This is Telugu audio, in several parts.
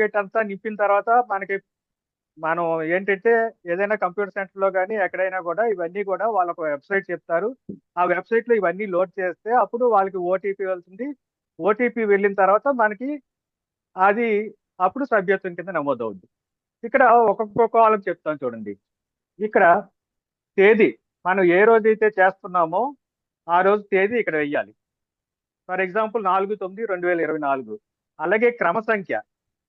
డేట్ అంతా నింపిన తర్వాత మనకి మనం ఏంటంటే ఏదైనా కంప్యూటర్ సెంటర్లో కానీ ఎక్కడైనా కూడా ఇవన్నీ కూడా వాళ్ళకు వెబ్సైట్ చెప్తారు. ఆ వెబ్సైట్లో ఇవన్నీ లోడ్ చేస్తే అప్పుడు వాళ్ళకి ఓటీపీ వెళ్తుంది. ఓటీపీ వెళ్ళిన తర్వాత మనకి అది అప్పుడు సభ్యత్వం కింద నమోదవుద్ది. ఇక్కడ ఒక్కొక్క కాలం చెప్తాం చూడండి. ఇక్కడ తేదీ మనం ఏ రోజైతే చేస్తున్నామో ఆ రోజు తేదీ ఇక్కడ వెయ్యాలి. ఫర్ ఎగ్జాంపుల్ నాలుగు తొమ్మిది రెండు వేల ఇరవై నాలుగు. అలాగే క్రమ సంఖ్య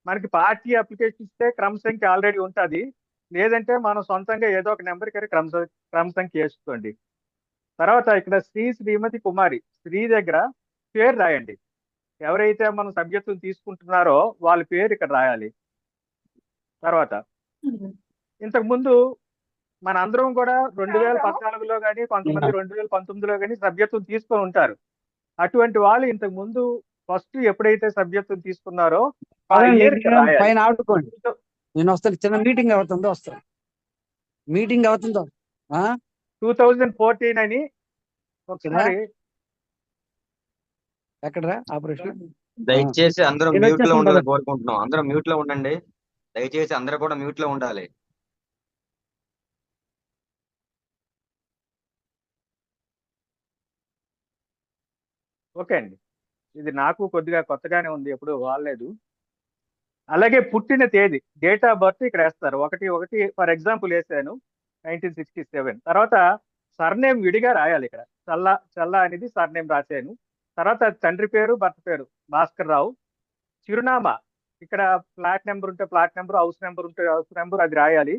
మనకి పార్టీ అప్లికేషన్ ఇస్తే క్రమ సంఖ్య ఆల్రెడీ ఉంటుంది. లేదంటే మనం సొంతంగా ఏదో ఒక నెంబర్కి క్రమ క్రమ సంఖ్య వేసుకోండి. తర్వాత ఇక్కడ శ్రీ శ్రీమతి కుమారి శ్రీ దగ్గర పేరు రాయండి. ఎవరైతే మనం సభ్యత్వం తీసుకుంటున్నారో వాళ్ళ పేరు ఇక్కడ రాయాలి. తర్వాత ఇంతకు ముందు మన అందరం కూడా రెండు వేల పద్నాలుగులో కానీ కొంతమంది రెండు వేల పంతొమ్మిదిలో కానీ సభ్యత్వం తీసుకొని ఉంటారు. అటువంటి వాళ్ళు ఇంతకు ముందు ఫస్ట్ ఎప్పుడైతే సభ్యత్వం తీసుకున్నారో పైన ఆడుకోండి. నేను వస్తాను చిన్న మీటింగ్ అవుతుందో వస్తాను మీటింగ్ అవుతుందో? ఆ? టూ థౌజండ్ ఫోర్టీన్ అని ఎక్కడరా ఆపరేషన్? దయచేసి అందరూ మ్యూట్లో ఉండాలని కదా. కోరుకుంటున్నాం. అందరూ మ్యూట్లో ఉండండి. దయచేసి అందరూ కూడా మ్యూట్లో ఉండాలి. ఓకే అండి. ఇది నాకు కొద్దిగా కొత్తగానే ఉంది ఎప్పుడు వాడలేదు. అలాగే పుట్టిన తేదీ డేట్ ఆఫ్ బర్త్ ఇక్కడ వేస్తారు. ఒకటి ఒకటి ఫర్ ఎగ్జాంపుల్ వేసాను నైన్టీన్ సిక్స్టీ సెవెన్ తర్వాత సర్నేమ్ విడిగా రాయాలి ఇక్కడ. చల్లా చల్లా అనేది సర్నేమ్ రాశాను. తర్వాత తండ్రి పేరు భర్త పేరు భాస్కర్ రావు. చిరునామా ఇక్కడ ఫ్లాట్ నెంబర్ ఉంటే ఫ్లాట్ నెంబర్ హౌస్ నెంబర్ ఉంటే హౌస్ నెంబర్ అది రాయాలి.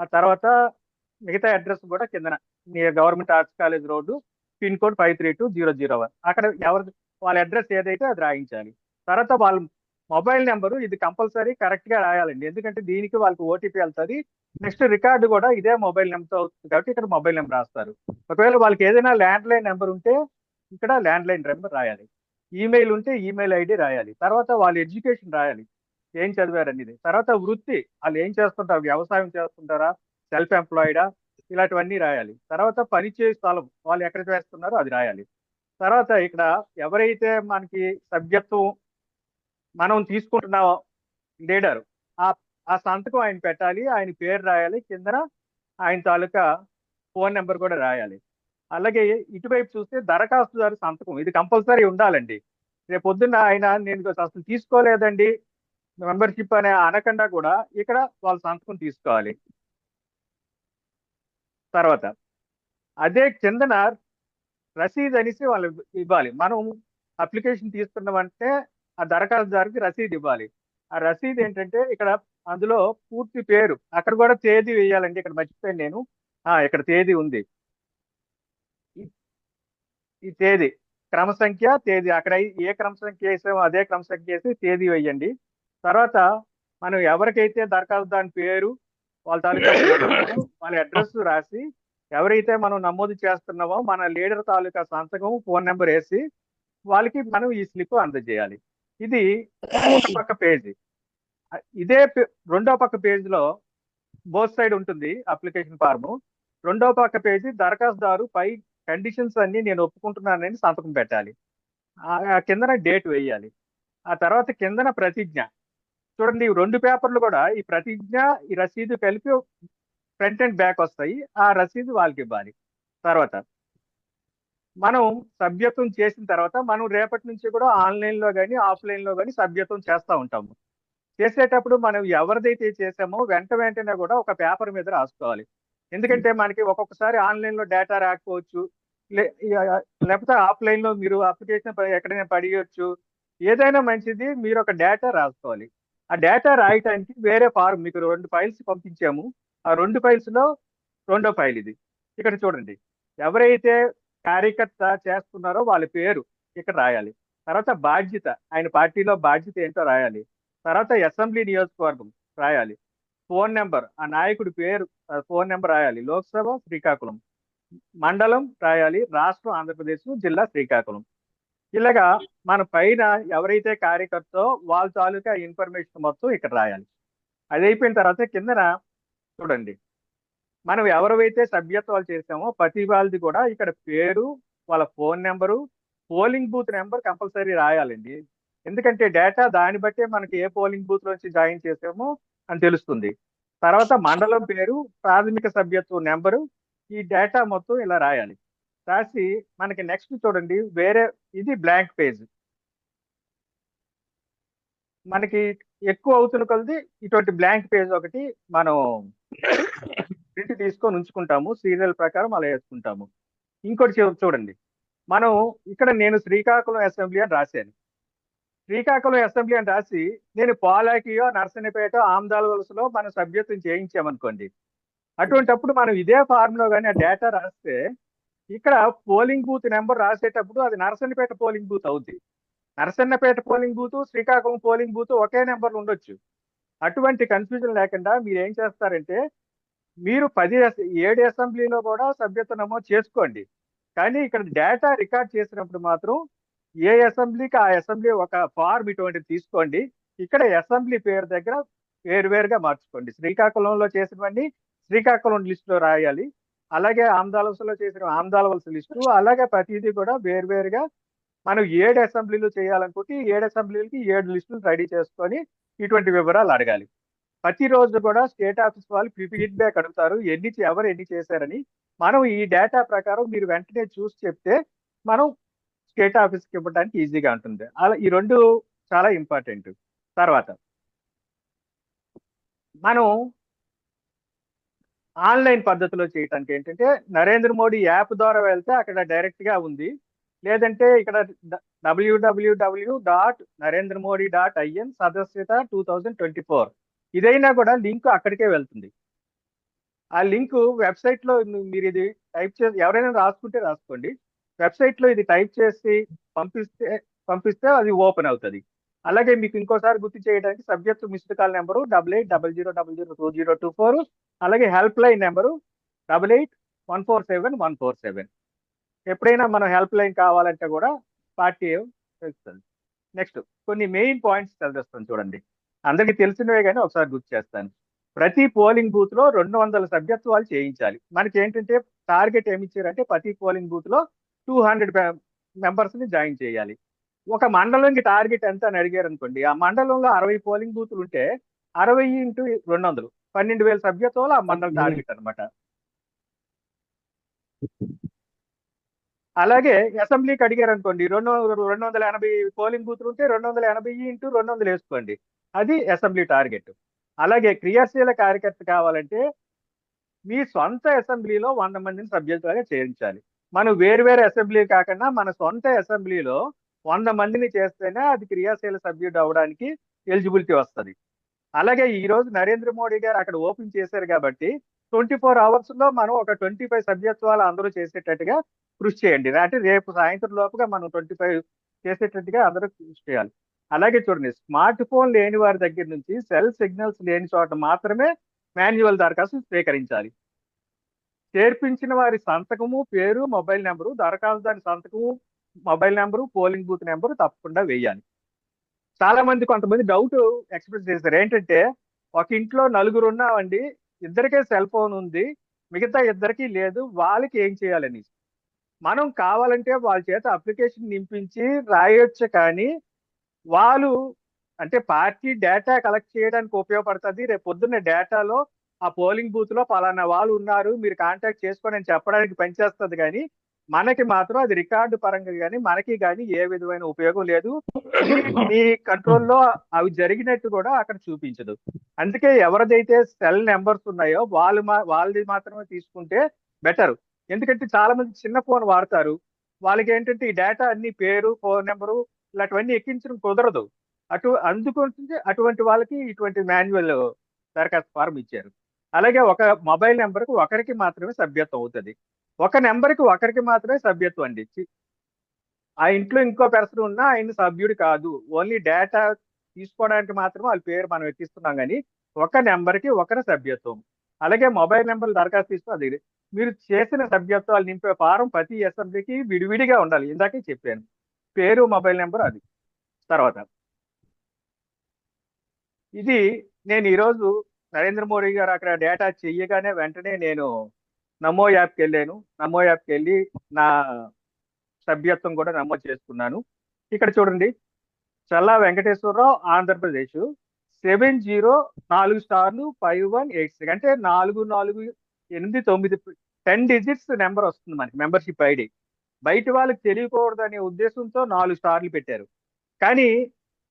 ఆ తర్వాత మిగతా అడ్రస్ కూడా కిందన government arts college road pin code five three two zero zero one అక్కడ ఎవరి వాళ్ళ అడ్రస్ ఏదైతే అది రాయించాలి. తర్వాత వాళ్ళ మొబైల్ నెంబరు ఇది కంపల్సరీ కరెక్ట్గా రాయాలండి. ఎందుకంటే దీనికి వాళ్ళకి ఓటీపీ వెళ్తుంది. నెక్స్ట్ రికార్డు కూడా ఇదే మొబైల్ నెంబర్ అవుతుంది కాబట్టి ఇక్కడ మొబైల్ నెంబర్ రాస్తారు. ఒకవేళ వాళ్ళకి ఏదైనా ల్యాండ్ లైన్ నెంబర్ ఉంటే ఇక్కడ ల్యాండ్ లైన్ నెంబర్ రాయాలి. ఈమెయిల్ ఉంటే ఈమెయిల్ ఐడి రాయాలి. తర్వాత వాళ్ళ ఎడ్యుకేషన్ రాయాలి. ఏం చదివారు అనేది తర్వాత వృత్తి. వాళ్ళు ఏం చేస్తుంటారు? వ్యవసాయం చేస్తుంటారా? సెల్ఫ్ ఎంప్లాయిడా ఇలాంటివన్నీ రాయాలి. తర్వాత పనిచేసే స్థలం వాళ్ళు ఎక్కడ చేస్తున్నారో అది రాయాలి. తర్వాత ఇక్కడ ఎవరైతే మనకి సభ్యత్వం మనం తీసుకుంటున్న లీడర్. ఆ ఆ సంతకం ఆయన పెట్టాలి ఆయన పేరు రాయాలి కిందన ఆయన తాలూకా ఫోన్ నెంబర్ కూడా రాయాలి. అలాగే ఇటువైపు చూస్తే దరఖాస్తుదారు సంతకం ఇది కంపల్సరీ ఉండాలండి. రేపు పొద్దున్న ఆయన నేను అసలు తీసుకోలేదండి మెంబర్షిప్ అనే అనకుండా కూడా ఇక్కడ వాళ్ళ సంతకం తీసుకోవాలి. తర్వాత అదే కిందన రసీద్ అనేసి వాళ్ళు ఇవ్వాలి. మనం అప్లికేషన్ తీసుకున్నామంటే ఆ దరఖాస్తుదారుకి రసీదు ఇవ్వాలి. ఆ రసీదు ఏంటంటే ఇక్కడ అందులో పూర్తి పేరు అక్కడ కూడా తేదీ వేయాలండి ఇక్కడ మర్చిపోయాను నేను. ఆ ఇక్కడ తేదీ ఉంది. ఈ- తేదీ క్రమ సంఖ్య తేదీ అక్కడ ఏ క్రమ సంఖ్య వేసామో అదే క్రమ సంఖ్య వేసి తేదీ వేయండి. తర్వాత మనం ఎవరికైతే దరఖాస్తుదాని పేరు వాళ్ళ తాలూకా వాళ్ళ అడ్రస్ రాసి ఎవరైతే మనం నమోదు చేస్తున్నామో మన లీడర్ తాలూకా సంతకం ఫోన్ నెంబర్ వేసి వాళ్ళకి మనం ఈ స్లిప్ అందజేయాలి. ఇది ఒక పక్క పేజీ. ఇదే పే- రెండో పక్క పేజీలో బోత్ సైడ్ ఉంటుంది అప్లికేషన్ ఫార్మ్. రెండో పక్క పేజీ దరఖాస్తుదారు పై కండిషన్స్ అన్ని నేను ఒప్పుకుంటున్నానని సంతకం పెట్టాలి. ఆ కిందన డేట్ వేయాలి. ఆ తర్వాత కిందన ప్రతిజ్ఞ. చూడండి ఈ రెండు పేపర్లు కూడా ఈ ప్రతిజ్ఞ ఈ రసీదు కలిపి ఫ్రంట్ అండ్ బ్యాక్ వస్తాయి. ఆ రసీదు వాళ్ళకి ఇవ్వాలి. తర్వాత మనం సభ్యత్వం చేసిన తర్వాత మనం రేపటి నుంచి కూడా ఆన్లైన్లో కానీ ఆఫ్లైన్లో కానీ సభ్యత్వం చేస్తూ ఉంటాము. చేసేటప్పుడు మనం ఎవరిదైతే చేసామో వెంట వెంటనే కూడా ఒక పేపర్ మీద రాసుకోవాలి. ఎందుకంటే మనకి ఒక్కొక్కసారి ఆన్లైన్లో డేటా రాకపోవచ్చు లేకపోతే ఆఫ్లైన్లో మీరు అప్లికేషన్ ఎక్కడైనా పడియొచ్చు. ఏదైనా మంచిది మీరు ఒక డేటా రాసుకోవాలి. ఆ డేటా రాయటానికి వేరే ఫారం మీకు రెండు ఫైల్స్ పంపించాము. ఆ రెండు ఫైల్స్లో రెండో ఫైల్ ఇది. ఇక్కడ చూడండి. ఎవరైతే కార్యకర్త చేస్తున్నారో వాళ్ళ పేరు ఇక్కడ రాయాలి. తర్వాత బాధ్యత ఆయన పార్టీలో బాధ్యత ఏంటో రాయాలి. తర్వాత అసెంబ్లీ నియోజకవర్గం రాయాలి. ఫోన్ నెంబర్ ఆ నాయకుడి పేరు ఫోన్ నెంబర్ రాయాలి. లోక్సభ శ్రీకాకుళం. మండలం రాయాలి. రాష్ట్రం ఆంధ్రప్రదేశ్ జిల్లా శ్రీకాకుళం. ఇలాగా మన పైన ఎవరైతే కార్యకర్తో వాళ్ళ తాలూకా ఇన్ఫర్మేషన్ మొత్తం ఇక్కడ రాయాలి. అది అయిపోయిన తర్వాత కిందన చూడండి. మనం ఎవరైతే సభ్యత్వాలు చేసామో ప్రతి వాళ్ళది కూడా ఇక్కడ పేరు వాళ్ళ phone number polling booth number compulsory రాయాలండి. ఎందుకంటే డేటా దాన్ని బట్టే మనకి ఏ పోలింగ్ బూత్ నుంచి జాయిన్ చేసామో అని తెలుస్తుంది. తర్వాత మండలం పేరు ప్రాథమిక సభ్యత్వం నెంబరు ఈ డేటా మొత్తం ఇలా రాయాలి. రాసి మనకి నెక్స్ట్ చూడండి వేరే ఇది బ్లాంక్ పేజ్. మనకి ఎక్కువ అవుతున్న కొలది ఇటువంటి బ్లాంక్ పేజ్ ఒకటి మనం ప్రింట్ తీసుకొని ఉంచుకుంటాము సీరియల్ ప్రకారం అలా వేసుకుంటాము. ఇంకోటి చూడండి. మనం ఇక్కడ నేను శ్రీకాకుళం అసెంబ్లీ అని రాశాను. శ్రీకాకుళం అసెంబ్లీ అని రాసి నేను పాలాకియో నర్సన్నపేట ఆమ్దాల వలసలో మన సభ్యత్వం చేయించామనుకోండి. అటువంటప్పుడు మనం ఇదే ఫార్మ్లో కానీ ఆ డేటా రాస్తే ఇక్కడ పోలింగ్ బూత్ నెంబర్ రాసేటప్పుడు అది నరసన్నపేట పోలింగ్ బూత్ అవుద్ది. Narasannapeta polling booth Srikakulam polling booth ఒకే నెంబర్ ఉండొచ్చు. అటువంటి కన్ఫ్యూజన్ లేకుండా మీరు ఏం చేస్తారంటే మీరు పది ఏడు అసెంబ్లీలో కూడా సభ్యత్వ నమోదు చేసుకోండి. కానీ ఇక్కడ డేటా రికార్డ్ చేసినప్పుడు మాత్రం ఏ అసెంబ్లీకి ఆ అసెంబ్లీ ఒక ఫార్మ్ ఇటువంటిది తీసుకోండి. ఇక్కడ అసెంబ్లీ పేరు దగ్గర వేరువేరుగా మార్చుకోండి. శ్రీకాకుళంలో చేసినవన్నీ శ్రీకాకుళం లిస్టులో రాయాలి. అలాగే ఆమ్దాలవలసలో చేసిన ఆమ్దాలవలస లిస్టు అలాగే ప్రతిదీ కూడా వేరువేరుగా మనం ఏడు అసెంబ్లీలు చేయాలనుకుంటే ఏడు అసెంబ్లీలకి ఏడు లిస్టులు రెడీ చేసుకొని ఇటువంటి వివరాలు అడగాలి. ప్రతిరోజు కూడా స్టేట్ ఆఫీస్ వాళ్ళు ఫీడ్బ్యాక్ అడుగుతారు. ఎన్ని ఎవరు ఎన్ని చేశారని. మనం ఈ డేటా ప్రకారం మీరు వెంటనే చూసి చెప్తే మనం స్టేట్ ఆఫీస్కి ఇవ్వడానికి ఈజీగా ఉంటుంది. అలా ఈ రెండు చాలా ఇంపార్టెంట్. తర్వాత మనం ఆన్లైన్ పద్ధతిలో చేయటానికి ఏంటంటే నరేంద్ర మోడీ యాప్ ద్వారా వెళ్తే అక్కడ డైరెక్ట్గా ఉంది. లేదంటే ఇక్కడ WWW dot Narendra Modi dot IN సదస్యత two thousand twenty four. ఇదైనా కూడా లింక్ అక్కడికే వెళ్తుంది. ఆ లింక్ వెబ్సైట్లో మీరు ఇది టైప్ చేసి ఎవరైనా రాసుకుంటే రాసుకోండి. వెబ్సైట్లో ఇది టైప్ చేసి పంపిస్తే పంపిస్తే అది ఓపెన్ అవుతుంది. అలాగే మీకు ఇంకోసారి గుర్తు చేయడానికి subject missed call number double eight double zero double zero two zero two four. అలాగే help line number double eight one four seven one four seven. ఎప్పుడైనా మనం హెల్ప్ లైన్ కావాలంటే కూడా పార్టీ తెలుస్తుంది. నెక్స్ట్ కొన్ని మెయిన్ పాయింట్స్ చదివిస్తాను చూడండి. అందరికీ తెలిసినవే కానీ ఒకసారి గుర్తు చేస్తాను. ప్రతి పోలింగ్ బూత్లో రెండు వందల సభ్యత్వాలు చేయించాలి. మనకి ఏంటంటే టార్గెట్ ఏమి ఇచ్చారంటే ప్రతి పోలింగ్ బూత్లో టూ హండ్రెడ్ మెంబర్స్ని జాయిన్ చేయాలి. ఒక మండలంకి టార్గెట్ ఎంత అని అడిగారు అనుకోండి. ఆ మండలంలో అరవై పోలింగ్ బూతులు ఉంటే అరవై ఇంటూ రెండు వందలు. పన్నెండు వేల సభ్యత్వాలు ఆ మండలం టార్గెట్ అన్నమాట. అలాగే అసెంబ్లీకి అడిగారు అనుకోండి. రెండు రెండు వందల ఎనభై పోలింగ్ బూతులు ఉంటే రెండు వందల ఎనభై ఇంటూ రెండు వందలు వేసుకోండి. అది అసెంబ్లీ టార్గెట్. అలాగే క్రియాశీల కార్యకర్త కావాలంటే మీ సొంత అసెంబ్లీలో వంద మందిని సభ్యులుగా చేయించాలి. మనం వేరు వేరు అసెంబ్లీ కాకుండా మన సొంత అసెంబ్లీలో వంద మందిని చేస్తేనే అది క్రియాశీల సభ్యుడు అవడానికి ఎలిజిబిలిటీ వస్తుంది. అలాగే ఈ రోజు నరేంద్ర మోడీ గారు అక్కడ ఓపెన్ చేశారు కాబట్టి ట్వంటీ ఫోర్ అవర్స్లో మనం ఒక ట్వంటీ ఫైవ్ సభ్యత్వాలు అందరూ చేసేటట్టుగా కృషి చేయండి. అంటే రేపు సాయంత్రం లోపుగా మనం ట్వంటీ ఫైవ్ చేసేటట్టుగా అందరూ కృషి చేయాలి. అలాగే చూడండి స్మార్ట్ ఫోన్ లేని వారి దగ్గర నుంచి సెల్ సిగ్నల్స్ లేని చోట మాత్రమే మాన్యువల్ దరఖాస్తు స్వీకరించాలి. చేర్పించిన వారి సంతకము పేరు మొబైల్ నెంబరు దరఖాస్తు దాని సంతకము mobile number polling booth number తప్పకుండా వేయాలి. చాలా మంది కొంతమంది డౌట్ ఎక్స్ప్రెస్ చేశారు. ఏంటంటే ఒక ఇంట్లో నలుగురు ఉన్నామండి ఇద్దరికే సెల్ ఫోన్ ఉంది మిగతా ఇద్దరికి లేదు వాళ్ళకి ఏం చేయాలని మనం కావాలంటే వాళ్ళ చేత అప్లికేషన్ నింపించి రాయొచ్చు కానీ వాళ్ళు అంటే పార్టీ డేటా కలెక్ట్ చేయడానికి ఉపయోగపడుతుంది. రేపు పొద్దున్న డేటాలో ఆ పోలింగ్ బూత్లో పలానా వాళ్ళు ఉన్నారు మీరు కాంటాక్ట్ చేసుకొని అని చెప్పడానికి పనిచేస్తుంది కానీ మనకి మాత్రం అది రికార్డు పరంగా కానీ మనకి కానీ ఏ విధమైన ఉపయోగం లేదు. మీ కంట్రోల్లో అవి జరిగినట్టు కూడా అక్కడ చూపించదు. అందుకే ఎవరిదైతే సెల్ నెంబర్స్ ఉన్నాయో వాళ్ళు మా వాళ్ళది మాత్రమే తీసుకుంటే బెటర్. ఎందుకంటే చాలా మంది చిన్న ఫోన్ వాడతారు. వాళ్ళకి ఏంటంటే ఈ డేటా అన్ని పేరు ఫోన్ నెంబరు ఇలాంటివన్నీ ఎక్కించడం కుదరదు. అటు అందుకుంటే అటువంటి వాళ్ళకి ఇటువంటి మాన్యువల్ దరఖాస్తు ఫారం ఇచ్చారు. అలాగే ఒక మొబైల్ నెంబర్కి ఒకరికి మాత్రమే సభ్యత్వం అవుతుంది. ఒక నెంబర్కి ఒకరికి మాత్రమే సభ్యత్వం అండి ఆ ఇంట్లో ఇంకో పెర్సన్ ఉన్నా ఆయన సభ్యుడు కాదు. ఓన్లీ డేటా తీసుకోవడానికి మాత్రమే వాళ్ళ పేరు మనం ఎక్కిస్తున్నాం కానీ ఒక నెంబర్కి ఒకరి సభ్యత్వం. అలాగే మొబైల్ నెంబర్ దరఖాస్తు తీసుకో అది మీరు చేసిన సభ్యత్వాలు నింపే ఫారం ప్రతి అసెంబ్లీకి విడివిడిగా ఉండాలి. ఇందాకే చెప్పాను. పేరు మొబైల్ నెంబర్ అది. తర్వాత ఇది నేను ఈరోజు నరేంద్ర మోడీ గారు అక్కడ డేటా చెయ్యగానే వెంటనే నేను నమో యాప్కి వెళ్ళాను. నమో యాప్కి వెళ్ళి నా సభ్యత్వం కూడా నమోదు చేసుకున్నాను. ఇక్కడ చూడండి. చల్లా వెంకటేశ్వరరావు ఆంధ్రప్రదేశ్. సెవెన్ జీరో నాలుగు స్టార్లు ఫైవ్ వన్ ఎయిట్ సిక్స్. అంటే నాలుగు నాలుగు ఎనిమిది తొమ్మిది టెన్ డిజిట్స్ నెంబర్ వస్తుంది మనకి మెంబర్షిప్ ఐడి. బయట వాళ్ళకి తెలియకూడదు అనే ఉద్దేశంతో నాలుగు స్టార్లు పెట్టారు. కానీ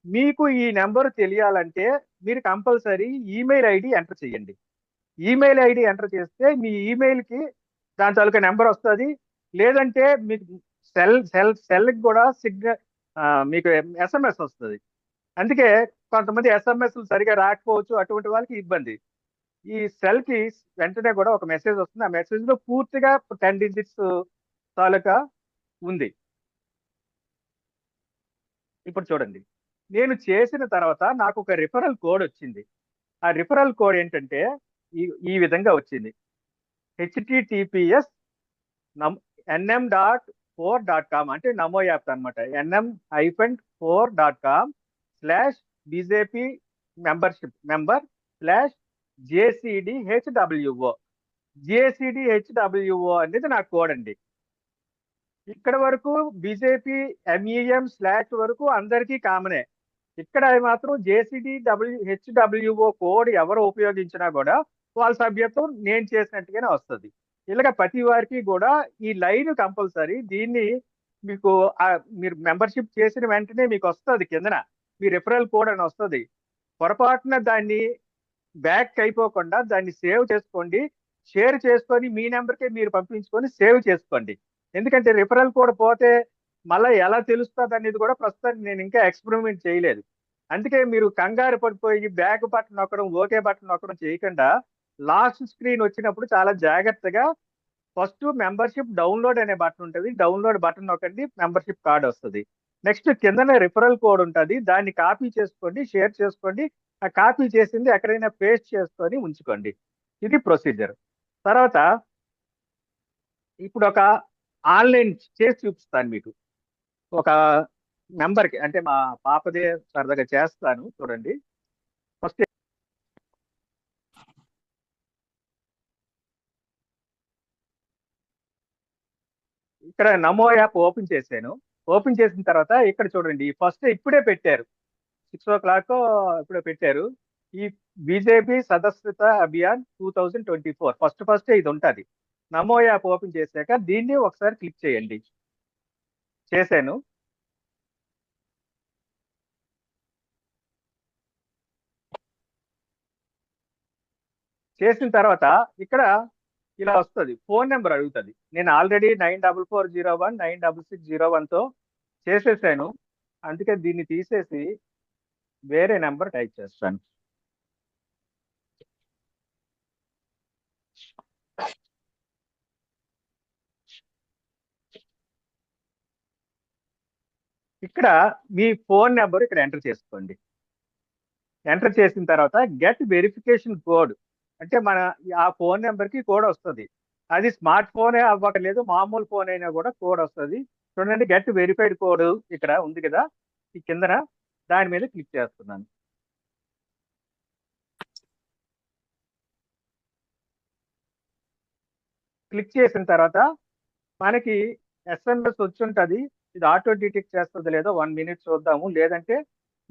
మీకు ఈ నెంబర్ తెలియాలంటే మీరు కంపల్సరీ ఈమెయిల్ ఐడి ఎంటర్ చేయండి. ఈమెయిల్ ఐడి ఎంటర్ చేస్తే మీ ఈమెయిల్కి దాని తాలూకా నెంబర్ వస్తుంది. లేదంటే మీకు సెల్ సెల్ సెల్కి కూడా సిగ్నల్ మీకు ఎస్ఎంఎస్ వస్తుంది. అందుకే కొంతమంది ఎస్ఎంఎస్ సరిగా రాకపోవచ్చు అటువంటి వాళ్ళకి ఇబ్బంది. ఈ సెల్కి వెంటనే కూడా ఒక మెసేజ్ వస్తుంది. ఆ మెసేజ్లో పూర్తిగా టెన్ డిజిట్స్ తాలూకా ఉంది. ఇప్పుడు చూడండి. నేను చేసిన తర్వాత నాకు ఒక రిఫరల్ కోడ్ వచ్చింది. ఆ రిఫరల్ కోడ్ ఏంటంటే ఈ ఈ విధంగా వచ్చింది. హెచ్టిటిపిఎస్ నమ్ NM dot four dot com అంటే నమో యాప్ అనమాట NM hyphen four dot com slash BJP membership member slash JCD HWO JCD HWO అనేది నా కోడ్ అండి. ఇక్కడ వరకు బీజేపీ ఎంఈఎం స్లాట్ వరకు అందరికీ కామనే ఇక్కడ మాత్రం జేసిడి డబ్ల్యూ హెచ్డబ్ల్యూఓ కోడ్ ఎవరు ఉపయోగించినా కూడా వాళ్ళ సభ్యత్వం నేను చేసినట్టుగానే వస్తుంది. ఇలాగ ప్రతి వారికి కూడా ఈ లైన్ కంపల్సరీ దీన్ని మీకు మీరు మెంబర్షిప్ చేసిన వెంటనే మీకు వస్తుంది కిందన. మీ రెఫరల్ కోడ్ అని వస్తుంది. పొరపాటున దాన్ని బ్యాక్ అయిపోకుండా దాన్ని సేవ్ చేసుకోండి. షేర్ చేసుకొని మీ నెంబర్కే మీరు పంపించుకొని సేవ్ చేసుకోండి. ఎందుకంటే రిఫరల్ కోడ్ పోతే మళ్ళీ ఎలా తెలుస్తుంది అనేది కూడా ప్రస్తుతానికి నేను ఇంకా ఎక్స్పెరిమెంట్ చేయలేదు. అందుకే మీరు కంగారు పడిపోయి బ్యాక్ బటన్ నొక్కడం ఓకే బటన్ నొక్కడం చేయకుండా లాస్ట్ స్క్రీన్ వచ్చినప్పుడు చాలా జాగ్రత్తగా ఫస్ట్ మెంబర్షిప్ డౌన్లోడ్ అనే బటన్ ఉంటుంది. డౌన్లోడ్ బటన్ నొక్కండి మెంబర్షిప్ కార్డ్ వస్తుంది. నెక్స్ట్ కిందనే రిఫరల్ కోడ్ ఉంటుంది. దాన్ని కాపీ చేసుకోండి షేర్ చేసుకోండి. ఆ కాపీ చేసింది ఎక్కడైనా పేస్ట్ చేసుకొని ఉంచుకోండి. ఇది ప్రొసీజర్ తర్వాత ఇప్పుడు ఒక ఆన్లైన్ చేసి చూపిస్తాను మీకు. ఒక మెంబర్కి అంటే మా పాపదే సరదాగా చేస్తాను చూడండి. ఫస్ట్ ఇక్కడ నమో యాప్ ఓపెన్ చేశాను. ఓపెన్ చేసిన తర్వాత ఇక్కడ చూడండి ఫస్ట్ ఇప్పుడే పెట్టారు. సిక్స్ ఓ క్లాక్ ఇప్పుడే పెట్టారు. ఈ BJP సదస్యత Abhiyan two thousand twenty four. First first ఇది ఉంటుంది. నమో యాప్ ఓపెన్ చేశాక దీన్ని ఒకసారి క్లిక్ చేయండి. చేశాను. చేసిన తర్వాత ఇక్కడ ఇలా వస్తుంది. ఫోన్ నెంబర్ అడుగుతుంది. నేను already nine double four zero one nine double six zero వన్తో చేసేసాను. అందుకే దీన్ని తీసేసి వేరే నెంబర్ టైప్ చేస్తాను. ఇక్కడ మీ ఫోన్ నెంబర్ ఇక్కడ ఎంటర్ చేసుకోండి. ఎంటర్ చేసిన తర్వాత గెట్ వెరిఫికేషన్ కోడ్. అంటే మన ఆ ఫోన్ నెంబర్కి కోడ్ వస్తుంది. అది స్మార్ట్ ఫోనే అవ్వట్లేదు మామూలు ఫోన్ అయినా కూడా కోడ్ వస్తుంది. చూడండి గెట్ వెరిఫైడ్ కోడ్ ఇక్కడ ఉంది కదా ఈ కిందన దాని మీద క్లిక్ చేస్తున్నాను. క్లిక్ చేసిన తర్వాత మనకి ఎస్ఎంఎస్ వచ్చి ఉంటుంది. ఇది ఆటో డిటెక్ట్ చేస్తుంది లేదో వన్ మినిట్ చూద్దాము. లేదంటే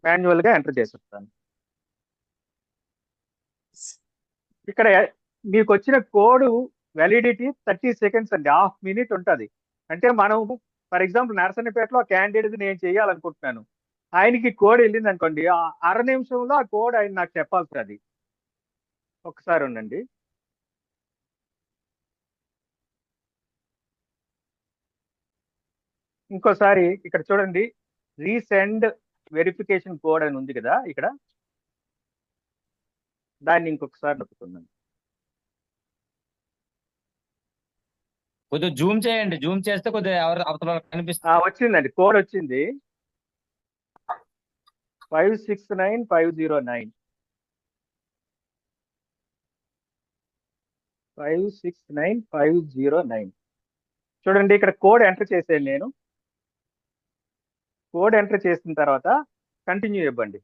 మాన్యువల్గా ఎంటర్ చేసేస్తాను. ఇక్కడ మీకు వచ్చిన కోడ్ వ్యాలిడిటీ థర్టీ సెకండ్స్ అండి. హాఫ్ మినిట్ ఉంటుంది. అంటే మనం ఫర్ ఎగ్జాంపుల్ నర్సన్నపేటలో క్యాండిడేట్ నేను చేయాలనుకుంటున్నాను. ఆయనకి కోడ్ వెళ్ళింది అనుకోండి ఆ అర నిమిషంలో ఆ కోడ్ ఆయన నాకు చెప్పాల్సి అది ఒకసారి ఉండండి. ఇంకోసారి ఇక్కడ చూడండి రీసెండ్ వెరిఫికేషన్ కోడ్ అని ఉంది కదా ఇక్కడ. దాన్ని ఇంకొకసారి నొక్కుతున్నాను. కొద్దిగా జూమ్ చేయండి జూమ్ చేస్తే కొద్దిగా ఎవరు అవతల కనిపిస్తుంది. వచ్చిందండి కోడ్ వచ్చింది. Five six nine five zero nine. Five six nine five zero nine. చూడండి ఇక్కడ కోడ్ ఎంటర్ చేసాను నేను. కోడ్ ఎంటర్ చేసిన తర్వాత కంటిన్యూ ఇవ్వండి.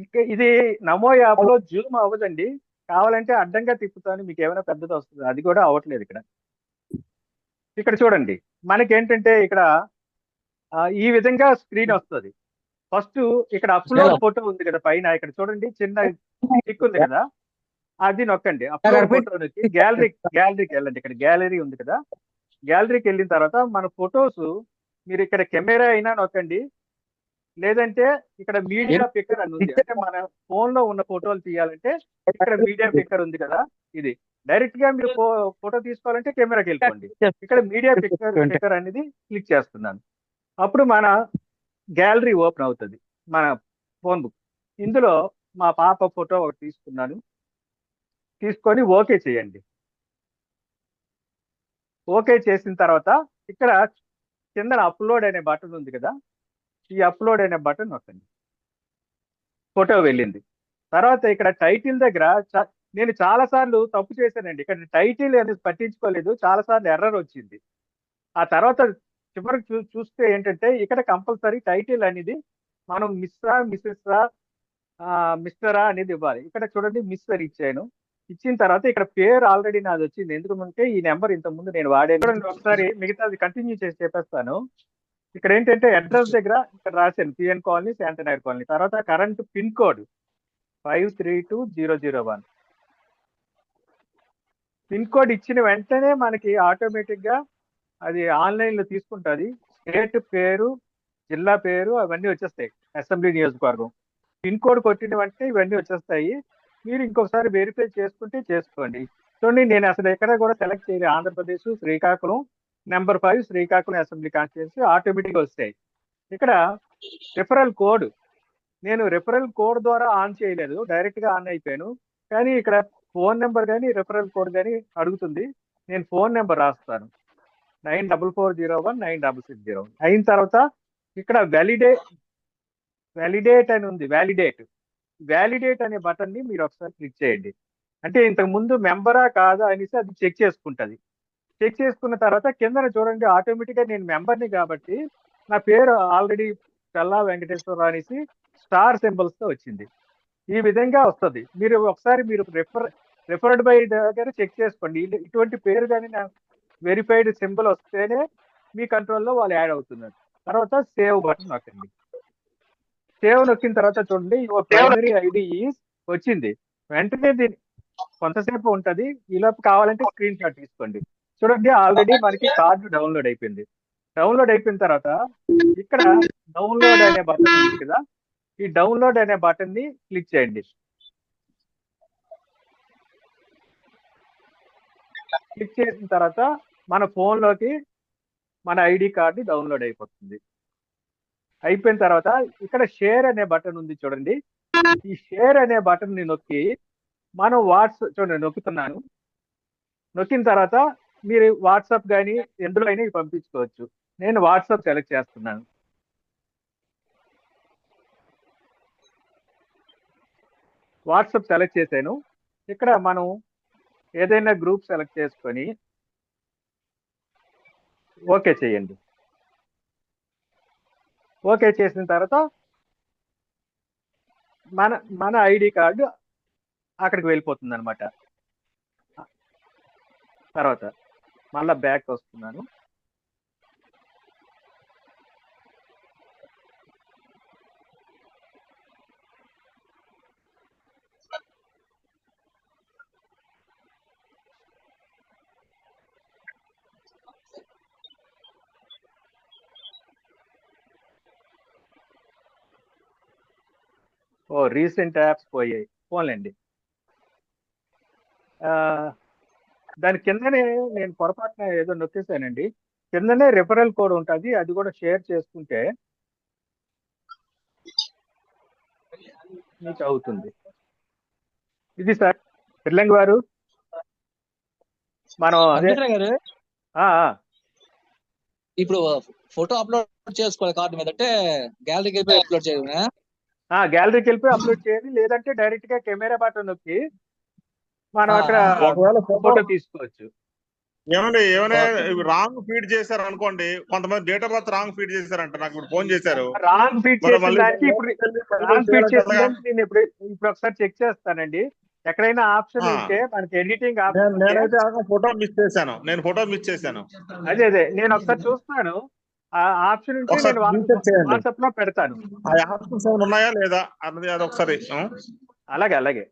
ఇంకా ఇది నమో యాప్లో జూమ్ అవ్వదండి. కావాలంటే అడ్డంగా తిప్పుతాను మీకు ఏమైనా పెద్దది వస్తుంది. అది కూడా అవ్వట్లేదు ఇక్కడ. ఇక్కడ చూడండి. మనకేంటంటే ఇక్కడ ఆ, ఈ విధంగా స్క్రీన్ వస్తుంది. ఫస్ట్ ఇక్కడ అప్లోడ్ ఫోటో ఉంది కదా పైన. ఇక్కడ చూడండి. చిన్న టిక్ ఉంది కదా. అది నొక్కండి. అప్లోడ్ ఫోటో నొక్కి గ్యాలరీ గ్యాలరీకి వెళ్ళండి. ఇక్కడ గ్యాలరీ ఉంది కదా. గ్యాలరీకి వెళ్ళిన తర్వాత మన ఫొటోస్ మీరు ఇక్కడ కెమెరా అయినా నొక్కండి. లేదంటే ఇక్కడ మీడియా పిక్కర్ అని ఉంది. అంటే మన ఫోన్లో ఉన్న ఫోటోలు తీయాలంటే ఇక్కడ మీడియా పిక్కర్ ఉంది కదా ఇది. డైరెక్ట్గా మీరు ఫోటో తీసుకోవాలంటే కెమెరాకి వెళ్ళిపోండి. ఇక్కడ మీడియా పిక్చర్ పిక్చర్ అనేది క్లిక్ చేస్తున్నాను. అప్పుడు మన గ్యాలరీ ఓపెన్ అవుతుంది మన ఫోన్ బుక్. ఇందులో మా పాప ఫోటో ఒకటి తీసుకున్నాను. తీసుకొని ఓకే చేయండి. ఓకే చేసిన తర్వాత ఇక్కడ కింద అప్లోడ్ అనే బటన్ ఉంది కదా ఈ అప్లోడ్ అనే బటన్ నొక్కండి ఫోటో వెళ్ళింది. తర్వాత ఇక్కడ టైటిల్ దగ్గర చ- నేను చాలా సార్లు తప్పు చేశానండి. ఇక్కడ టైటిల్ అనేది పట్టించుకోలేదు. చాలా సార్లు ఎర్రర్ వచ్చింది. ఆ తర్వాత చివరికి చూ చూస్తే ఏంటంటే ఇక్కడ కంపల్సరీ టైటిల్ అనేది మనం మిస్సా మిస్సెస్సా మిస్టరా అనేది ఇవ్వాలి. ఇక్కడ చూడండి మిస్టర్ ఇచ్చాను. ఇచ్చిన తర్వాత ఇక్కడ పేరు ఆల్రెడీ నాది వచ్చింది. ఎందుకంటే ఈ నెంబర్ ఇంత ముందు నేను వాడాను. ఒకసారి మిగతాది కంటిన్యూ చేసి చెప్పేస్తాను. ఇక్కడ ఏంటంటే అడ్రస్ దగ్గర ఇక్కడ రాశాను. PN colony Shantanagar colony. తర్వాత current pin code five three two zero zero one. Pin code ఇచ్చిన వెంటనే మనకి ఆటోమేటిక్గా అది ఆన్లైన్లో తీసుకుంటుంది. స్టేట్ పేరు జిల్లా పేరు అవన్నీ వచ్చేస్తాయి. అసెంబ్లీ నియోజకవర్గం. పిన్ కోడ్ కొట్టిన వెంటనే ఇవన్నీ వచ్చేస్తాయి. మీరు ఇంకోసారి వెరిఫై చేసుకుంటే చేసుకోండి. చూడండి నేను అసలు ఎక్కడ కూడా సెలెక్ట్ చేయలేదు. Andhra Pradesh Srikakulam number five Srikakulam assembly constituency ఆటోమేటిక్గా వస్తాయి. ఇక్కడ రిఫరల్ కోడ్ నేను రిఫరల్ కోడ్ ద్వారా ఆన్ చేయలేదు. డైరెక్ట్గా ఆన్ అయిపోయాను. కానీ ఇక్కడ ఫోన్ నెంబర్ కానీ రిఫరల్ కోడ్ కానీ అడుగుతుంది. నేను ఫోన్ నెంబర్ రాస్తాను. Nine double four zero one nine double six zero అయిన తర్వాత ఇక్కడ వ్యాలిడే వ్యాలిడేట్ అని ఉంది. వ్యాలిడేట్ వ్యాలిడేట్ అనే బటన్ని మీరు ఒకసారి క్లిక్ చేయండి. అంటే ఇంతకు ముందు మెంబరా కాదా అనేసి అది చెక్ చేసుకుంటది. చెక్ చేసుకున్న తర్వాత కింద చూడండి ఆటోమేటిక్గా నేను మెంబర్ని కాబట్టి నా పేరు ఆల్రెడీ చల్లా వెంకటేశ్వరరావు అనేసి స్టార్ సింబల్స్తో వచ్చింది. ఈ విధంగా వస్తుంది. మీరు ఒకసారి మీరు రిఫర్ రిఫర్డ్ బై దగ్గర చెక్ చేసుకోండి. ఇటువంటి పేరు కానీ వెరిఫైడ్ సింబల్ వస్తేనే మీ కంట్రోల్లో వాళ్ళు యాడ్ అవుతున్నారు. తర్వాత సేవ్ బటన్ నొక్కండి. సేవ్ నొక్కిన తర్వాత చూడండి యువర్ ప్రైమరీ ఐడి వచ్చింది. వెంటనే దీని కొంతసేపు ఉంటది. ఈలోపు కావాలంటే స్క్రీన్ షాట్ తీసుకోండి. చూడండి ఆల్రెడీ మనకి కార్డు డౌన్లోడ్ అయిపోయింది. డౌన్లోడ్ అయిపోయిన తర్వాత ఇక్కడ డౌన్లోడ్ అనే బటన్ ఉంది కదా ఈ డౌన్లోడ్ అనే బటన్ని క్లిక్ చేయండి. క్లిక్ చేసిన తర్వాత మన ఫోన్లోకి మన ఐడి కార్డు డౌన్లోడ్ అయిపోతుంది. అయిపోయిన తర్వాత ఇక్కడ షేర్ అనే బటన్ ఉంది చూడండి. ఈ షేర్ అనే బటన్ని నొక్కి మనం వాట్సాప్ చూడండి నొక్కుతున్నాను. నొక్కిన తర్వాత మీరు వాట్సాప్ కానీ ఎందులో అయినా ఇవి పంపించుకోవచ్చు. నేను వాట్సాప్ సెలెక్ట్ చేస్తున్నాను. వాట్సాప్ సెలెక్ట్ చేశాను. ఇక్కడ మనం ఏదైనా గ్రూప్ సెలెక్ట్ చేసుకొని ఓకే చేయండి. ఓకే చేసిన తర్వాత మన మన ఐడి కార్డు అక్కడికి వెళ్ళిపోతుంది అనమాట తర్వాత మళ్ళా బ్యాక్ వస్తున్నాను. ఓ రీసెంట్ యాప్స్ పోయాయి. పోన్లేండి. ఆ, దాని కిందనే నేను పొరపాటున ఏదో నొక్కేసానండి కిందనే రిఫరల్ కోడ్ ఉంటుంది. అది కూడా షేర్ చేసుకుంటే మీకు అవుతుంది. ఇది సార్ పిల్లంగి మనం గారు? ఆ, ఇప్పుడు ఫోటో అప్లోడ్ చేసుకోవాలి కార్డు మీద అంటే గ్యాలరీకి అప్లోడ్ ఆ గ్యాలరీకి వెళ్ళిపోయి అప్లోడ్ చేయండి లేదంటే డైరెక్ట్గా కెమెరా బటన్ నొక్కి మనం ఆ, అక్కడ ఒకవేళ ఫోటో తీసుకోవచ్చు. ఏమండి ఏమైనా. రాంగ్ ఫీడ్ చేశారు అనుకోండి కొంతమంది date of birth wrong feed చేశారంట. నాకు ఇప్పుడు ఫోన్ చేశారు. రాంగ్ ఫీట్ మరి చేసిన మళ్ళీ దానికి ఇప్పుడు రాంగ్ ఫీట్ చేసిన దానికి నేను ఇప్పుడు ఇప్పుడు ఒకసారి చెక్ చేస్తానండి. ఎక్కడైనా ఆప్షన్ ఆ. ఉంటే మనకి ఎడిటింగ్ నేను ఆప్షన్ నేనైతే ఫోటో మిస్ చేశాను. నేను ఫోటో మిస్ చేశాను. అదే అదే. నేను ఒకసారి చూస్తాను. ఆ ఆప్షన్. వాట్సాప్లో పెడతాను ఆ ఆప్షన్స్ ఏమైనా ఉన్నాయా లేదా అన్నది అది ఒకసారి? అలాగే అలాగే